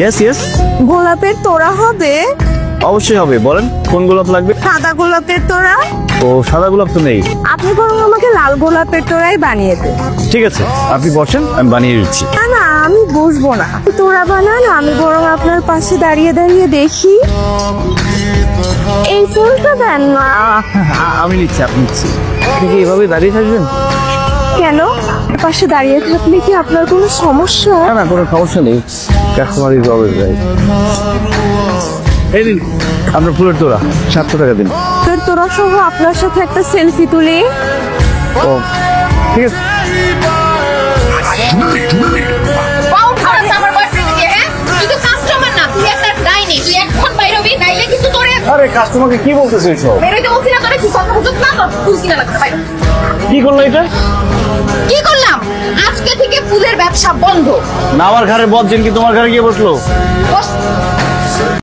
Yes yes গোলাপের তোড়া হবে? অবশ্যই হবে। বলেন কোন গোলাপ লাগবে? সাদা গোলাপের তোড়া? ও সাদা গোলাপ তো নেই। আপনি বরং আমাকে লাল গোলাপের তোড়াই বানিয়ে দেন। ঠিক আছে আপনি বসেন আমি বানিয়ে দিচ্ছি। না না আমি বসবো না। তোড়া বানান আমি বরং আপনার পাশে দাঁড়িয়ে দাঁড়িয়ে দেখি। এই ফুলটা দেন না আমি নিচ্ছি আপনি নিচ্ছি আপনি কি এভাবে দাঁড়িয়ে থাকবেন? কেন? পাশে দাঁড়িয়ে থাকলে কি আপনার কোনো সমস্যা? না না কোনো সমস্যা নেই। কাস্টমার ইজ অলওয়েজ রাইট এই দিন। আপনার ফুলের তোরা সাতশো টাকা দিন। তোর তোরা সহ আপনার সাথে একটা সেলফি তুলি। ও ঠিক আছে। হ্যাঁ? আরে কাস্টমারকে কি বলতেছো এইসব বেরোইতে বলছি না তোরে কি কথা বুঝত না তোর ফুল কিনা লাগবে বাইরে। কি করল এটা? ব্যবসা বন্ধ। না আমার ঘরে বদ কি তোমার ঘরে গিয়ে বসল। বস